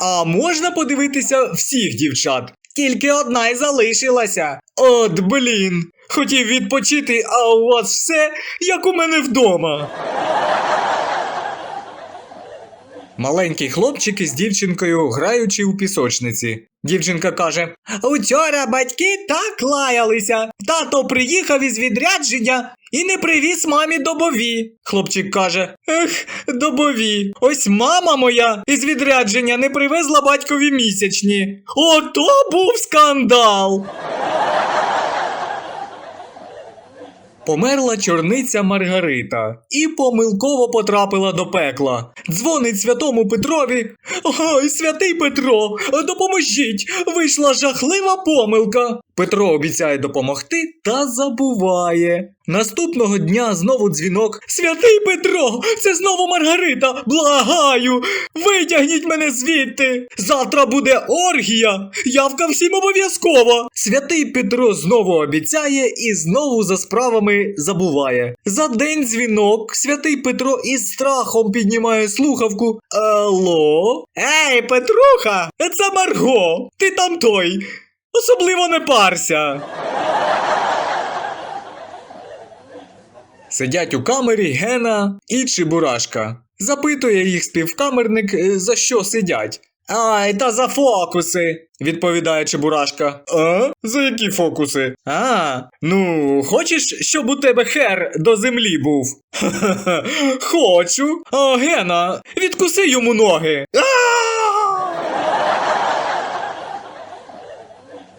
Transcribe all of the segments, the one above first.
А можна подивитися всіх дівчат? Тільки одна й залишилася. От блін. Хотів відпочити, а у вас все як у мене вдома. Маленький хлопчик із дівчинкою граючи у пісочниці. Дівчинка каже: Учора батьки так лаялися. Тато приїхав із відрядження і не привіз мамі добові. Хлопчик каже: Ех, добові. Ось мама моя із відрядження не привезла батькові місячні. Ото був скандал. Померла чорниця Маргарита і помилково потрапила до пекла. Дзвонить святому Петрові. Ой, святий Петро, допоможіть! Вийшла жахлива помилка. Петро обіцяє допомогти та забуває. Наступного дня знову дзвінок. Святий Петро, це знову Маргарита. Благаю, витягніть мене звідти. Завтра буде оргія. Явка всім обов'язково. Святий Петро знову обіцяє і знову за справами забуває. За день дзвінок святий Петро із страхом піднімає слухавку. Алло? Ей, Петруха, це Марго. Ти там той. Особливо не парся. Сидять у камері Гена і Чебурашка. Запитує їх співкамерник, е, за що сидять. Ай, та за фокуси, відповідає Чебурашка. А? За які фокуси? А, ну, хочеш, щоб у тебе хер до землі був? Хочу. А, Гена, відкуси йому ноги. А!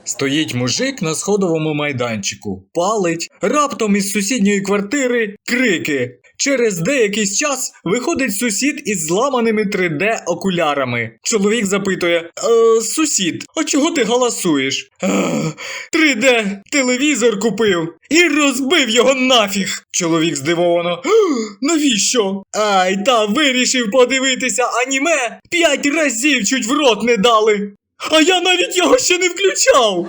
Стоїть мужик на сходовому майданчику, палить, раптом із сусідньої квартири крики. Через деякий час виходить сусід із зламаними 3D окулярами. Чоловік запитує: е, сусід, а чого ти галасуєш? «Е, 3D телевізор купив і розбив його нафіг. Чоловік здивовано. «Е, Навіщо? Ай, та вирішив подивитися аніме. П'ять разів чуть в рот не дали. А я навіть його ще не включав.